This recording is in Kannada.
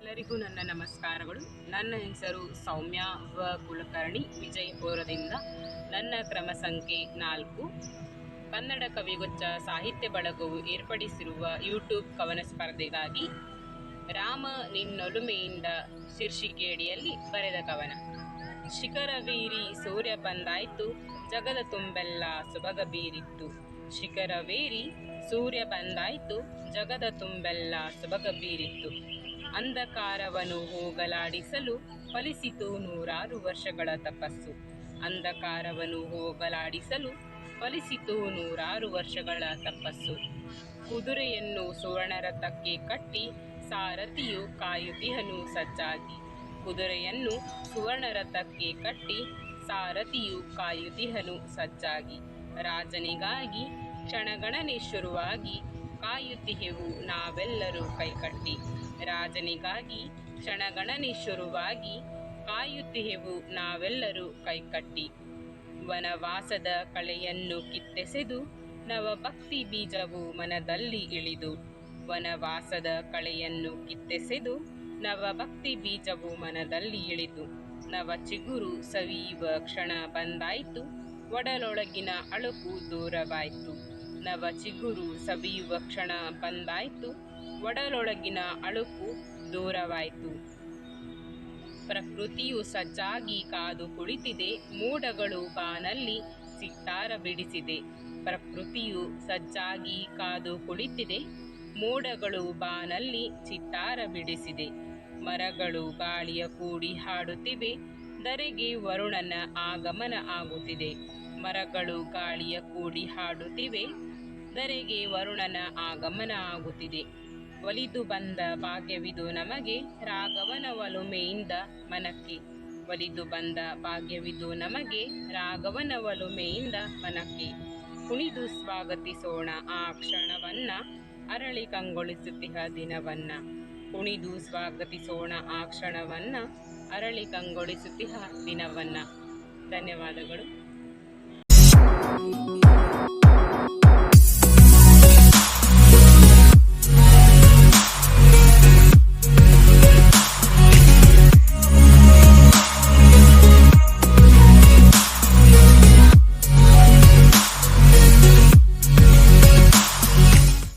ಎಲ್ಲರಿಗೂ ನನ್ನ ನಮಸ್ಕಾರಗಳು. ನನ್ನ ಹೆಸರು ಸೌಮ್ಯ ವ ಕುಲಕರ್ಣಿ ವಿಜಯಪುರದಿಂದ ನನ್ನ ಕ್ರಮ ಸಂಖ್ಯೆ ನಾಲ್ಕು. ಕನ್ನಡ ಕವಿಗೊಚ್ಚ ಸಾಹಿತ್ಯ ಬಳಗವು ಏರ್ಪಡಿಸಿರುವ ಯೂಟ್ಯೂಬ್ ಕವನ ಸ್ಪರ್ಧೆಗಾಗಿ ರಾಮ ನಿನ್ನೊಲುಮೆಯಿಂದ ಶೀರ್ಷಿಕೆಯಡಿಯಲ್ಲಿ ಬರೆದ ಕವನ. ಶಿಖರವೀರಿ ಸೂರ್ಯ ಬಂದಾಯ್ತು, ಜಗದ ತುಂಬೆಲ್ಲ ಸೊಬಗ ಬೀರಿತ್ತು. ಶಿಖರವೇರಿ ಸೂರ್ಯ ಬಂದಾಯ್ತು, ಜಗದ ತುಂಬೆಲ್ಲ ಸೊಬಗ ಬೀರಿತ್ತು. ಅಂಧಕಾರವನ್ನು ಹೋಗಲಾಡಿಸಲು ಫಲಿಸಿತು ನೂರಾರು ವರ್ಷಗಳ ತಪಸ್ಸು. ಅಂಧಕಾರವನ್ನು ಹೋಗಲಾಡಿಸಲು ಫಲಿಸಿತು ನೂರಾರು ವರ್ಷಗಳ ತಪಸ್ಸು. ಕುದುರೆಯನ್ನು ಸುವರ್ಣರಥಕ್ಕೆ ಕಟ್ಟಿ ಸಾರಥಿಯು ಕಾಯುತಿಹನು ಸಜ್ಜಾಗಿ. ಕುದುರೆಯನ್ನು ಸುವರ್ಣರಥಕ್ಕೆ ಕಟ್ಟಿ ಸಾರಥಿಯು ಕಾಯುತಿಹನು ಸಜ್ಜಾಗಿ. ರಾಜನಿಗಾಗಿ ಕ್ಷಣಗಣನೆ ಶುರುವಾಗಿ ಕಾಯುತಿಹೆವು ನಾವೆಲ್ಲರೂ ಕೈಕಟ್ಟಿ. ರಾಜನಿಗಾಗಿ ಕ್ಷಣಗಣನೆ ಶುರುವಾಗಿ ಕಾಯುತ್ತಿಹೆವು ನಾವೆಲ್ಲರೂ ಕೈಕಟ್ಟಿ. ವನವಾಸದ ಕಳೆಯನ್ನು ಕಿತ್ತೆಸೆದು ನವಭಕ್ತಿ ಬೀಜವು ಮನದಲ್ಲಿ ಇಳಿದು, ವನವಾಸದ ಕಳೆಯನ್ನು ಕಿತ್ತೆಸೆದು ನವಭಕ್ತಿ ಬೀಜವು ಮನದಲ್ಲಿ ಇಳಿದು, ನವ ಚಿಗುರು ಸವಿಯುವ ಕ್ಷಣ ಬಂದಾಯಿತು, ಒಡಲೊಳಗಿನ ಅಳುಕು ದೂರವಾಯಿತು. ನವ ಚಿಗುರು ಸವಿಯುವ ಕ್ಷಣ ಬಂದಾಯ್ತು ಒಡಲೊಳಗಿನ ಅಳುಕು ದೂರವಾಯ್ತು. ಪ್ರಕೃತಿಯು ಸಜ್ಜಾಗಿ ಕಾದು ಕುಳಿತಿದೆ, ಮೋಡಗಳು ಬಾನಲ್ಲಿ ಸಿತ್ತಾರ ಬಿಡಿಸಿದೆ. ಪ್ರಕೃತಿಯು ಸಜ್ಜಾಗಿ ಕಾದು ಕುಳಿತಿದೆ, ಮೋಡಗಳು ಬಾನಲ್ಲಿ ಚಿತ್ತಾರ ಬಿಡಿಸಿದೆ. ಮರಗಳು ಗಾಳಿಯ ಕೂಡಿ ಹಾಡುತ್ತಿವೆ, ಧರೆಗೆ ವರುಣನ ಆಗಮನ ಆಗುತ್ತಿದೆ. ಮರಗಳು ಗಾಳಿಯ ಕೂಡಿ ಹಾಡುತ್ತಿವೆ, ಧರೆಗೆ ವರುಣನ ಆಗಮನ ಆಗುತ್ತಿದೆ. ಒಲಿದು ಬಂದ ಭಾಗ್ಯವಿದು ನಮಗೆ ರಾಘವನ ಒಲುಮೆಯಿಂದ ಮನಕ್ಕೆ. ಒಲಿದು ಬಂದ ಭಾಗ್ಯವಿದು ನಮಗೆ ರಾಘವನ ಒಲುಮೆಯಿಂದ ಮನಕ್ಕೆ. ಕುಣಿದು ಸ್ವಾಗತಿಸೋಣ ಆ ಕ್ಷಣವನ್ನ, ಅರಳಿ ಕಂಗೊಳಿಸುತ್ತಿಹ ದಿನವನ್ನ. ಕುಣಿದು ಸ್ವಾಗತಿಸೋಣ ಆ ಕ್ಷಣವನ್ನ, ಅರಳಿ ಕಂಗೊಳಿಸುತ್ತಿಹ ದಿನವನ್ನ. ಧನ್ಯವಾದಗಳು.